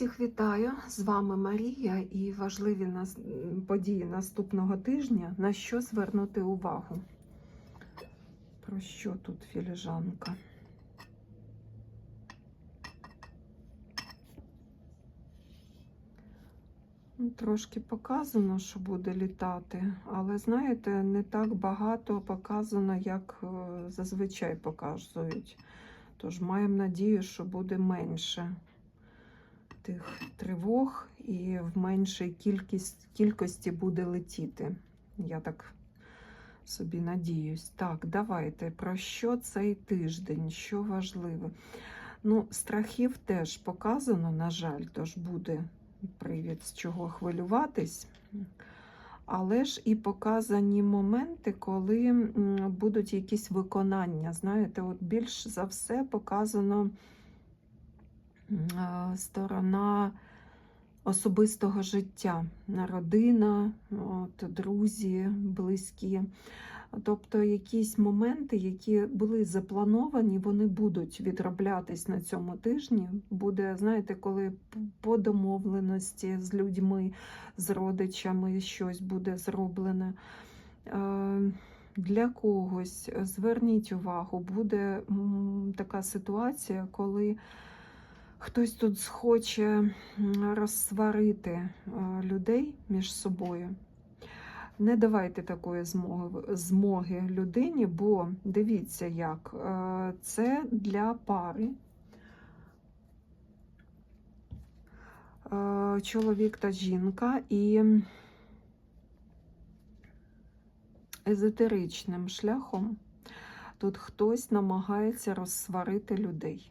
Всіх вітаю! З вами Марія і важливі події наступного тижня. На що звернути увагу? Про що тут філіжанка? Ну, Трошки показано, що буде літати, але знаєте, не так багато показано, як е, зазвичай показують. Тож маємо надію, що буде менше тих тривог і в меншій кількість, кількості буде летіти. Я так собі надіюсь. Так, давайте. Про що цей тиждень? Що важливе? Ну, страхів теж показано, на жаль, тож буде привід з чого хвилюватись. Але ж і показані моменти, коли будуть якісь виконання. Знаєте, от більш за все показано сторона особистого життя, родина, от, друзі, близькі. Тобто якісь моменти, які були заплановані, вони будуть відроблятись на цьому тижні. Буде, знаєте, коли по домовленості з людьми, з родичами щось буде зроблене. Е, Для когось зверніть увагу, буде така ситуація, коли хтось тут схоче розсварити е, людей між собою. Не давайте такої змоги, змоги людині, бо дивіться, як е, це для пари. Е, Чоловік та жінка і езотеричним шляхом тут хтось намагається розсварити людей.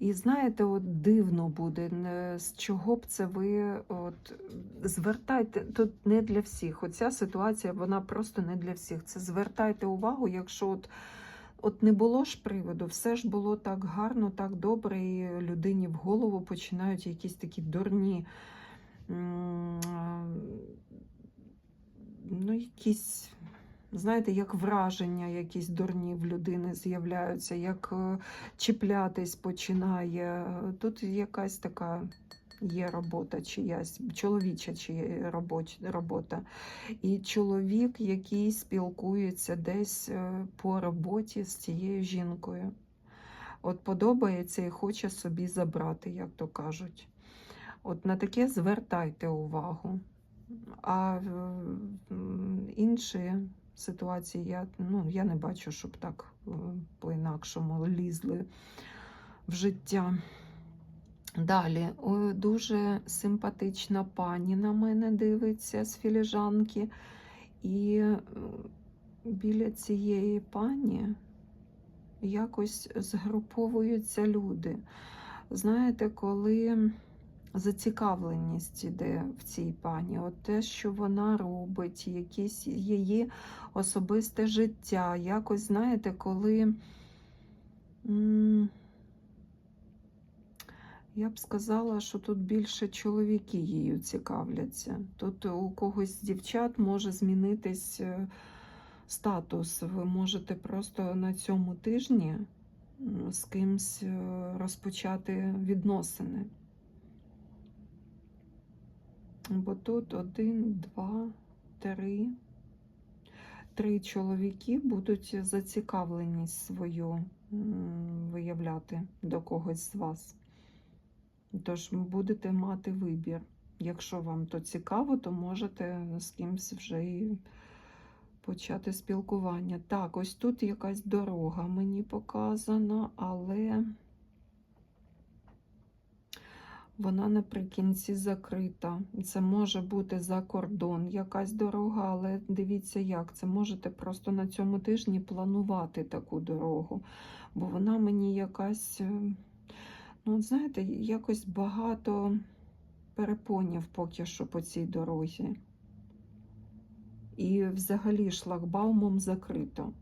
І знаєте, от дивно буде, з чого б це ви от, звертайте, тут не для всіх. Оця ситуація, вона просто не для всіх. Це звертайте увагу, якщо от, от не було ж приводу, все ж було так гарно, так добре, і людині в голову починають якісь такі дурні. Ну, якісь, знаєте, як враження, якісь дурні в людини з'являються, як е, чіплятись починає. Тут якась така є робота чиясь, чоловіча чи робота. І чоловік, який спілкується десь е, по роботі з цією жінкою. От подобається і хоче собі забрати, як то кажуть. От на таке звертайте увагу. А е, інші ситуації я, ну, я не бачу, щоб так е, по-інакшому лізли в життя. Далі, дуже симпатична пані на мене дивиться з філіжанки. І е, біля цієї пані якось згруповуються люди. Знаєте, коли зацікавленість іде в цій пані, от те, що вона робить, якесь її особисте життя. Якось, знаєте, коли. Я б сказала, що тут більше чоловіки її цікавляться. Тут у когось з дівчат може змінитись е, статус. Ви можете просто на цьому тижні з кимсь е, розпочати відносини. Бо тут один, два, три. Три чоловіки будуть зацікавленість свою виявляти до когось з вас. Тож будете мати вибір. Якщо вам то цікаво, то можете з кимсь вже і почати спілкування. Так, ось тут якась дорога мені показана, але вона наприкінці закрита. Це може бути за кордон якась дорога, але дивіться як. Це можете просто на цьому тижні планувати таку дорогу. Бо вона мені якась, е, ну, знаєте, якось багато перепонів поки що по цій дорозі. І взагалі шлагбаумом закрито.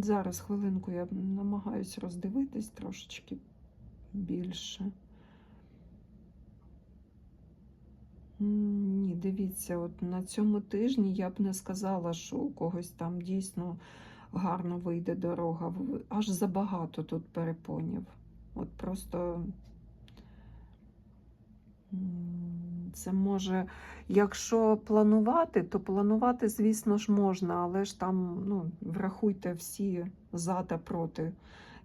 Зараз хвилинку я намагаюсь роздивитись трошечки більше. Ні, дивіться, от на цьому тижні я б не сказала, що у когось там дійсно гарно вийде дорога. Аж забагато тут перепонів. От просто це може, якщо планувати, то планувати, звісно ж, можна, але ж там ну, врахуйте всі за та проти,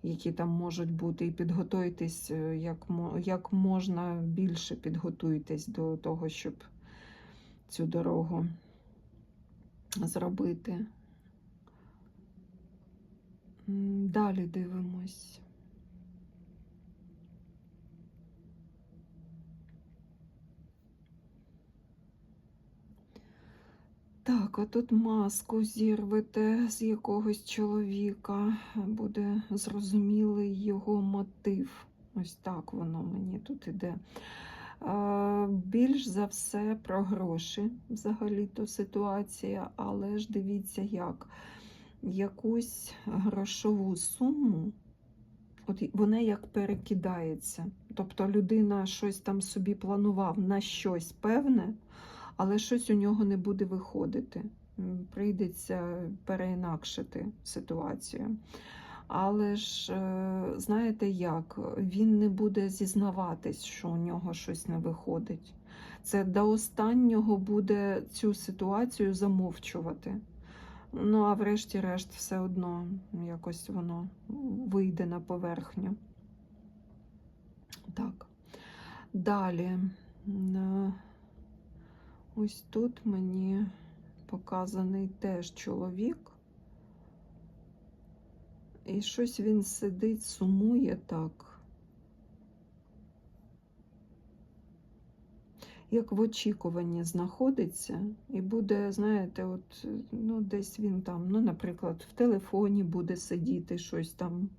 які там можуть бути, і підготуйтесь е, як, як можна більше підготуйтесь до того, щоб цю дорогу зробити. Далі дивимось. Так, а тут маску зірвете з якогось чоловіка, буде зрозумілий його мотив. Ось так воно мені тут іде. Більш за все про гроші взагалі-то ситуація, але ж дивіться як. Якусь грошову суму, от вона як перекидається. Тобто людина щось там собі планував на щось певне, але щось у нього не буде виходити. Прийдеться переінакшити ситуацію. Але ж, е, знаєте як, він не буде зізнаватись, що у нього щось не виходить. Це до останнього буде цю ситуацію замовчувати. Ну, а врешті-решт, все одно якось воно вийде на поверхню. Так. Далі. Ось тут мені показаний теж чоловік. І щось він сидить, сумує так. Як в очікуванні знаходиться, і буде, знаєте, от, ну, десь він там, ну, наприклад, в телефоні буде сидіти, щось там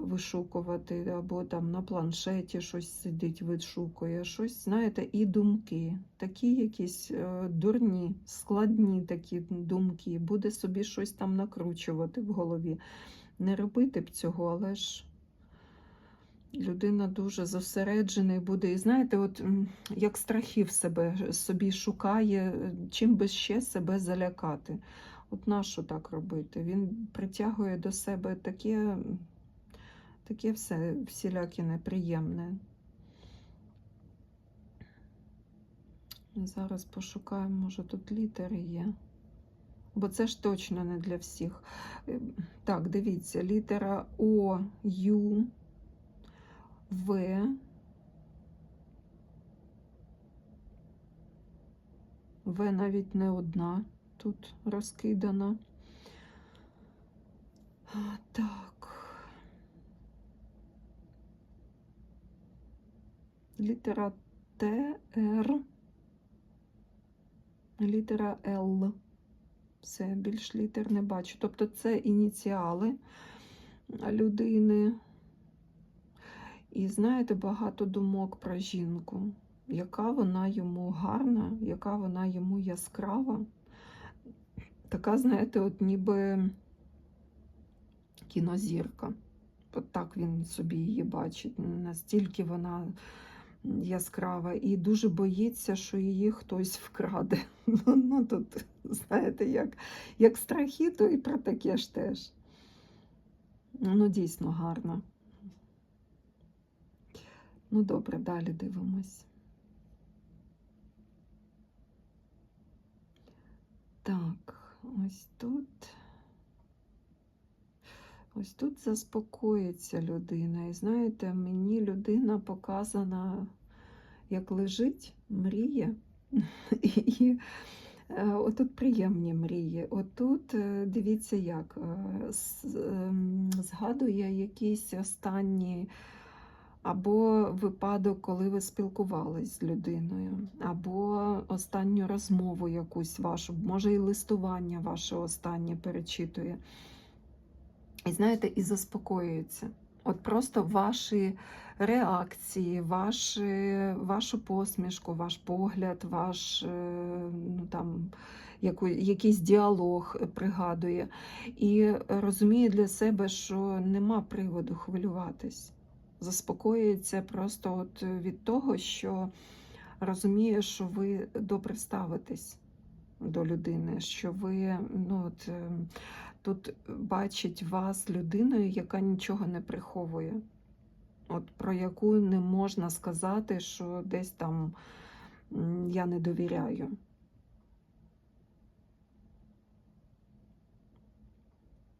вишукувати, або там на планшеті щось сидить, вишукує, щось, знаєте, і думки, такі якісь е, дурні, складні такі думки, буде собі щось там накручувати в голові. Не робити б цього, але ж людина дуже зосереджена буде. І знаєте, от як страхів себе собі шукає, чим би ще себе залякати. От нащо так робити? Він притягує до себе таке, таке все всіляке неприємне. Зараз пошукаємо, може тут літери є. Бо це ж точно не для всіх. Е, Так, дивіться, літера О, Ю, В. В навіть не одна тут розкидана. Так. Літера Т, Р, літера Л. Все, більш літер не бачу. Тобто це ініціали людини. І знаєте, багато думок про жінку, яка вона йому гарна, яка вона йому яскрава. Така, знаєте, от ніби кінозірка. От так він собі її бачить. Настільки вона яскрава і дуже боїться, що її хтось вкраде. Ну, ну тут, знаєте, як, як страхи, то і про таке ж теж. Ну, дійсно гарно. Ну, добре, далі дивимось. Так, ось тут. Ось тут заспокоїться людина. І знаєте, мені людина показана, як лежить, мріє. І е, отут приємні мрії. Отут, е, дивіться, як е, ем, згадує якісь останні або випадок, коли ви спілкувались з людиною, або останню розмову якусь вашу, може і листування ваше останнє перечитує. І знаєте, і заспокоюється. От просто ваші реакції, ваші, вашу посмішку, ваш погляд, ваш е, ну, там, яку, якийсь діалог пригадує. І розуміє для себе, що нема приводу хвилюватись. Заспокоюється просто от від того, що розуміє, що ви добре ставитесь до людини, що ви ну, от, е, тут бачить вас людиною, яка нічого не приховує, от, про яку не можна сказати, що десь там я не довіряю.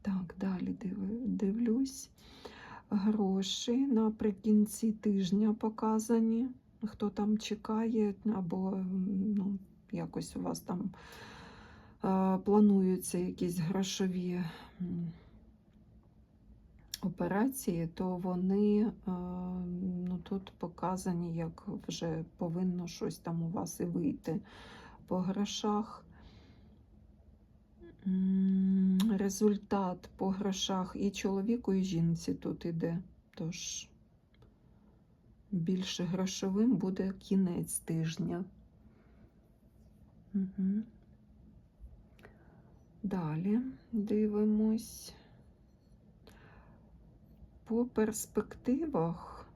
Так, далі див- дивлюсь. Гроші наприкінці тижня показані. Хто там чекає, або ну, якось у вас там е, плануються якісь грошові операції, то вони е, ну, тут показані, як вже повинно щось там у вас і вийти по грошах. Результат по грошах і чоловіку, і жінці тут іде. Тож більше грошовим буде кінець тижня. Угу. Далі дивимось. По перспективах.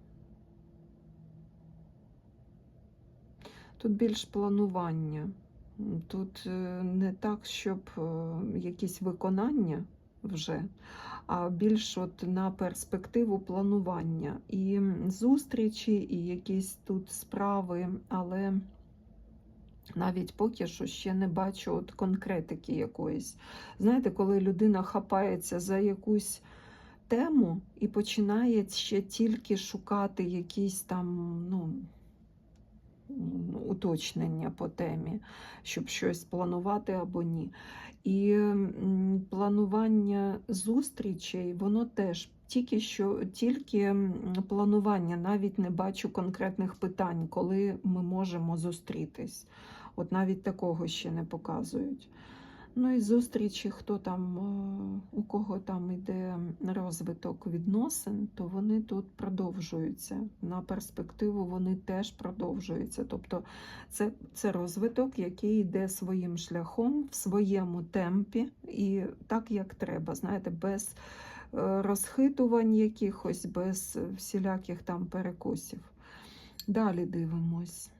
Тут більш планування. Тут е, не так, щоб е, якісь виконання вже, а більш от на перспективу планування. І зустрічі, і якісь тут справи, але навіть поки що ще не бачу от конкретики якоїсь. Знаєте, коли людина хапається за якусь тему і починає ще тільки шукати якісь там, ну, уточнення по темі, щоб щось планувати або ні. І планування зустрічей, воно теж тільки що тільки планування, навіть не бачу конкретних питань, коли ми можемо зустрітись. От навіть такого ще не показують. Ну і зустрічі, хто там, е, у кого там йде розвиток відносин, то вони тут продовжуються. На перспективу вони теж продовжуються. Тобто це, це розвиток, який йде своїм шляхом, в своєму темпі і так, як треба, знаєте, без е, розхитувань якихось, без всіляких там перекосів. Далі дивимось.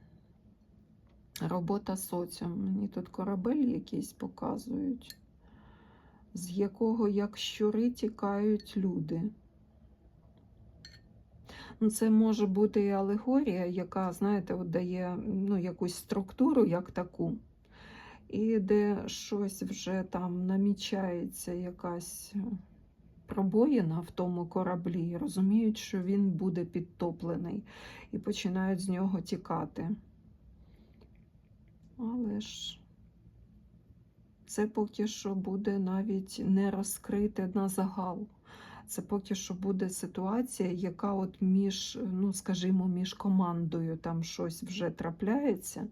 Робота соціум. Мені тут корабель якийсь показують, з якого, як щури, тікають люди. Ну, Це може бути і алегорія, яка, знаєте, от дає ну, якусь структуру, як таку, і де щось вже там намічається, якась пробоїна в тому кораблі, розуміють, що він буде підтоплений, і починають з нього тікати. Але ж це поки що буде навіть не розкрите на загал. Це поки що буде ситуація, яка от між, ну скажімо, між командою там щось вже трапляється,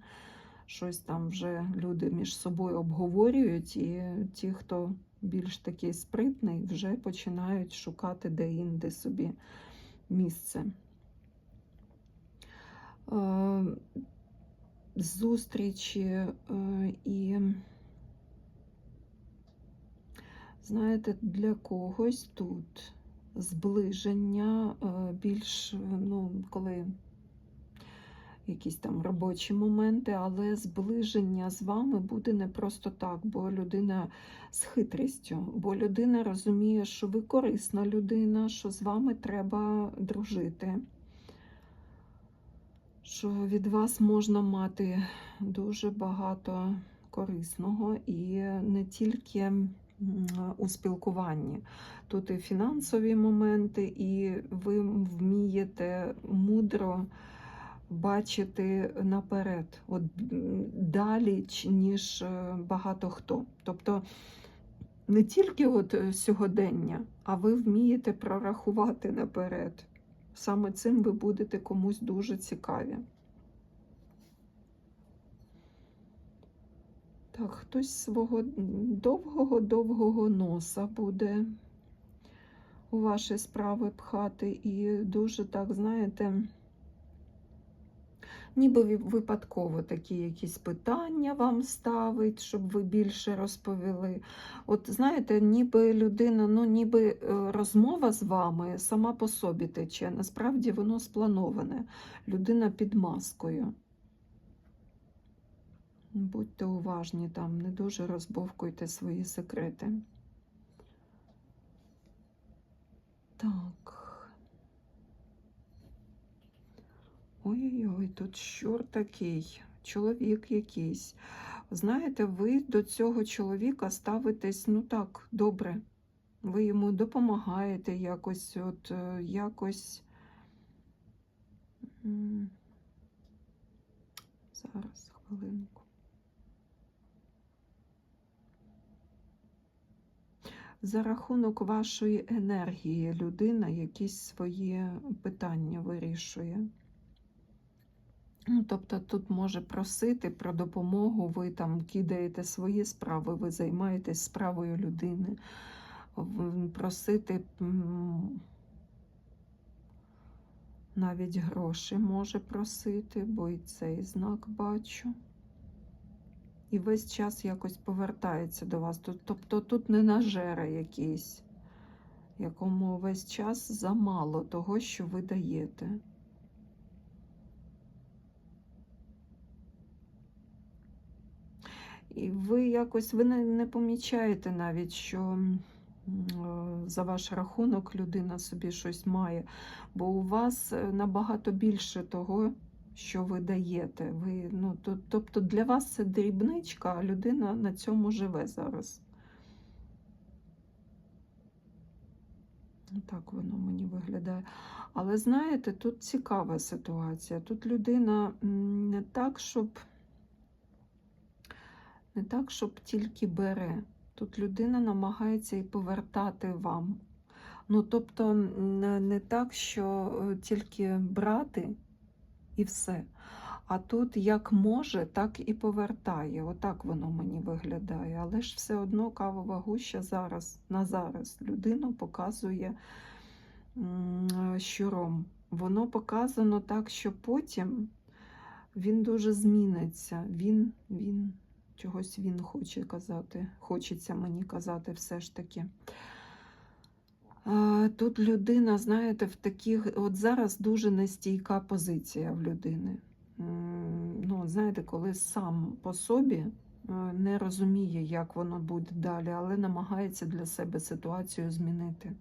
щось там вже люди між собою обговорюють, і ті, хто більш такий спритний, вже починають шукати де-інде собі місце. Зустрічі е, і, знаєте, для когось тут зближення е, більш, ну, коли якісь там робочі моменти, але зближення з вами буде не просто так, бо людина з хитрістю, бо людина розуміє, що ви корисна людина, що з вами треба дружити що від вас можна мати дуже багато корисного і не тільки у спілкуванні. Тут і фінансові моменти, і ви вмієте мудро бачити наперед, от далі, ніж е, багато хто. Тобто не тільки от е, сьогодення, а ви вмієте прорахувати наперед. Саме цим ви будете комусь дуже цікаві. Так, хтось свого довгого-довгого носа буде у ваші справи пхати і дуже так, знаєте, ніби випадково такі якісь питання вам ставить, щоб ви більше розповіли. От знаєте, ніби людина, ну ніби е, розмова з вами сама по собі тече. Насправді воно сплановане. Людина під маскою. Будьте уважні там, не дуже розбовкуйте свої секрети. Так. Ой-ой-ой, тут щур такий, чоловік якийсь. Знаєте, ви до цього чоловіка ставитесь, ну так, добре. Ви йому допомагаєте якось, от е, якось. Зараз, хвилинку. За рахунок вашої енергії людина якісь свої питання вирішує. Ну, Тобто тут може просити про допомогу, ви там кидаєте свої справи, ви займаєтесь справою людини, просити навіть гроші може просити, бо і цей знак бачу. І весь час якось повертається до вас. Тобто тут не нажера якийсь, якому весь час замало того, що ви даєте. І ви якось ви не, не помічаєте навіть, що е, за ваш рахунок людина собі щось має, бо у вас е, набагато більше того, що ви даєте. Ви, ну, то, тобто для вас це дрібничка, а людина на цьому живе зараз. Так воно мені виглядає. Але знаєте, тут цікава ситуація. Тут людина не так, щоб не так, щоб тільки бере. Тут людина намагається і повертати вам. Ну, тобто, не так, що е, тільки брати і все. А тут як може, так і повертає. Отак воно мені виглядає. Але ж все одно кавова гуща зараз, на зараз людину показує е, щуром. Воно показано так, що потім він дуже зміниться. Він, він, чогось він хоче казати. Хочеться мені казати все ж таки. Тут людина, знаєте, в таких, от зараз дуже нестійка позиція в людини. Ну, знаєте, коли сам по собі е, не розуміє, як воно буде далі, але намагається для себе ситуацію змінити.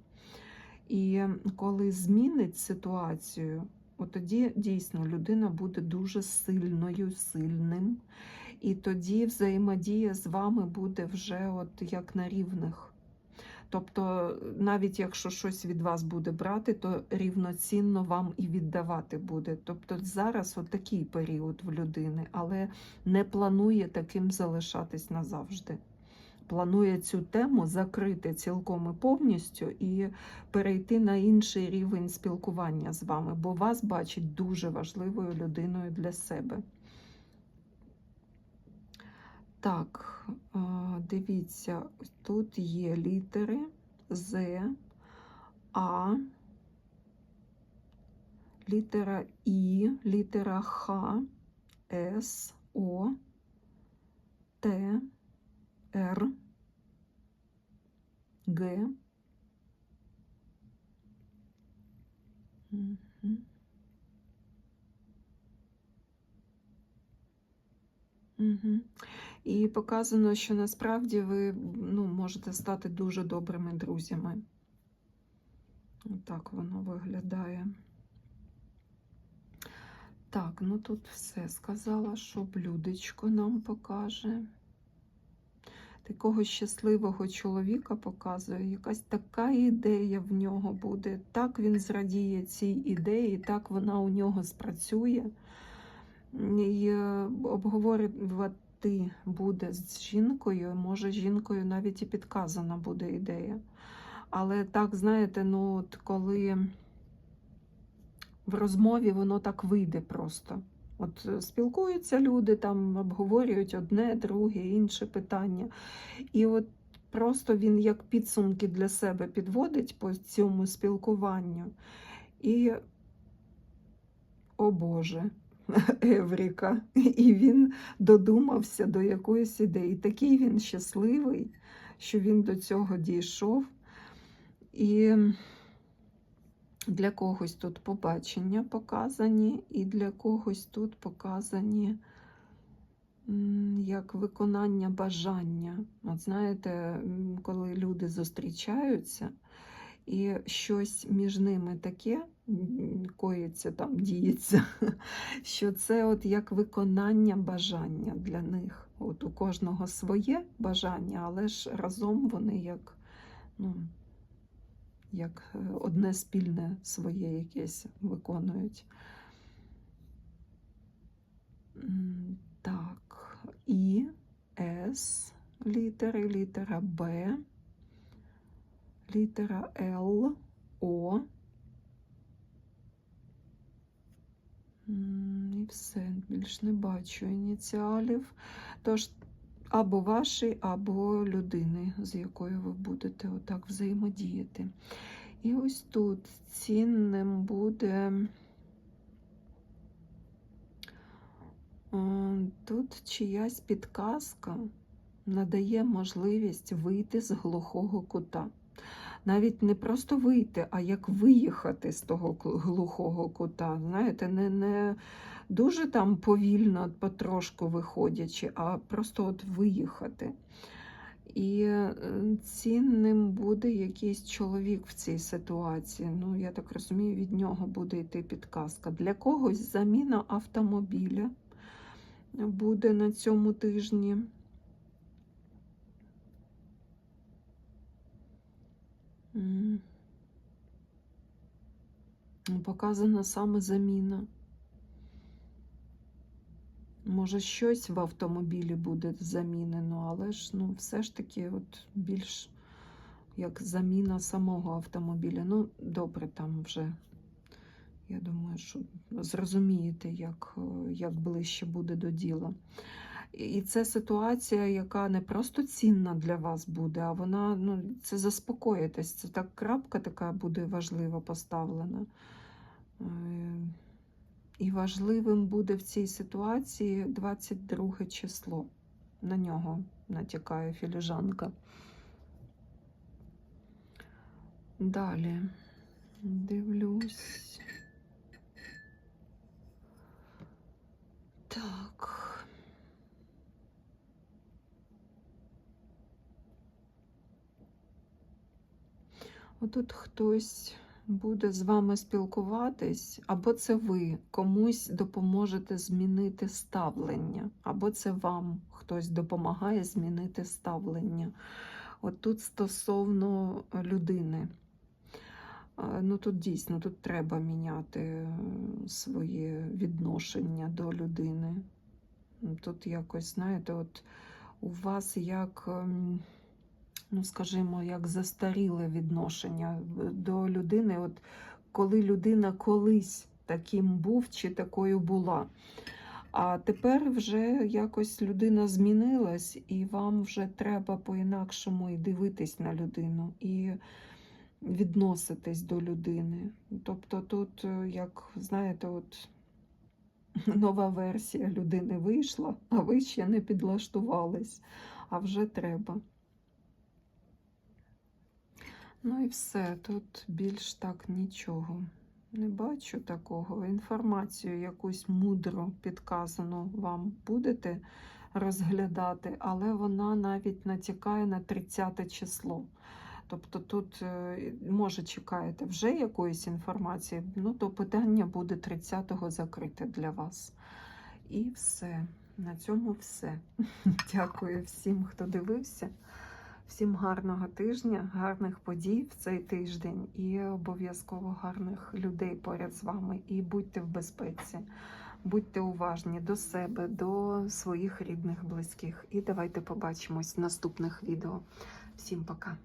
І коли змінить ситуацію, от тоді дійсно людина буде дуже сильною, сильним. І тоді взаємодія з вами буде вже от як на рівних. Тобто, навіть якщо щось від вас буде брати, то рівноцінно вам і віддавати буде. Тобто зараз от такий період в людини, але не планує таким залишатись назавжди. Планує цю тему закрити цілком і повністю і перейти на інший рівень спілкування з вами, бо вас бачить дуже важливою людиною для себе. Так, е, дивіться, тут є літери З, А, літера І, літера Х, С, О, Т, Р, Г. Мгм. Мгм. І показано, що насправді ви ну, можете стати дуже добрими друзями. Так воно виглядає. Так, ну тут все сказала, що блюдечко нам покаже. Такого щасливого чоловіка показує, якась така ідея в нього буде. Так він зрадіє цій ідеї, так вона у нього спрацює. І е, обговорювати буде з жінкою, може, жінкою навіть і підказана буде ідея. Але так, знаєте, ну от коли в розмові воно так вийде просто. От е, спілкуються люди, там обговорюють одне, друге, інше питання. І от просто він як підсумки для себе підводить по цьому спілкуванню. І, о Боже, Евріка. І він додумався до якоїсь ідеї. Такий він щасливий, що він до цього дійшов. І для когось тут побачення показані, і для когось тут показані як виконання бажання. От знаєте, коли люди зустрічаються, і щось між ними таке коїться там, діється, що це от як виконання бажання для них. От у кожного своє бажання, але ж разом вони як, ну, як е, одне спільне своє якесь виконують. Так, І, С літери, літера Б, літера Л, О. І все, більш не бачу ініціалів. Тож або ваші, або людини, з якою ви будете отак взаємодіяти. І ось тут цінним буде. Е, Тут чиясь підказка надає можливість вийти з глухого кута. Навіть не просто вийти, а як виїхати з того глухого кута. Знаєте, не, не дуже там повільно, потрошку виходячи, а просто от виїхати. І е, цінним буде якийсь чоловік в цій ситуації. Ну, я так розумію, від нього буде йти підказка. Для когось заміна автомобіля буде на цьому тижні. Показана саме заміна. Може, щось в автомобілі буде замінено, але ж ну, все ж таки от більш як заміна самого автомобіля. Ну, добре, там вже, я думаю, що зрозумієте, як, як ближче буде до діла. І це ситуація, яка не просто цінна для вас буде, а вона ну, це заспокоїтесь. Це так крапка така буде важлива поставлена. Е, І важливим буде в цій ситуації 22 число. На нього натякає філіжанка. Далі дивлюсь. Так. Отут хтось буде з вами спілкуватись, або це ви комусь допоможете змінити ставлення, або це вам хтось допомагає змінити ставлення. От тут стосовно людини. Ну, тут дійсно тут треба міняти е, своє відношення до людини. Тут якось, знаєте, от у вас як, ем, ну скажімо, як застаріле відношення до людини, от коли людина колись таким був чи такою була. А тепер вже якось людина змінилась, і вам вже треба по-інакшому і дивитись на людину, і відноситись до людини. Тобто тут, е, як знаєте, от нова версія людини вийшла, а ви ще не підлаштувались, а вже треба. Ну і все, тут більш так нічого. Не бачу такого. Інформацію якусь мудро підказану вам будете розглядати, але вона навіть натякає на 30 число. Тобто тут, е, може, чекаєте вже якоїсь інформації, ну то питання буде 30-го закрите для вас. І все. На цьому все. Дякую всім, хто дивився. Всім гарного тижня, гарних подій в цей тиждень і обов'язково гарних людей поряд з вами. І будьте в безпеці, будьте уважні до себе, до своїх рідних, близьких. І давайте побачимось в наступних відео. Всім пока!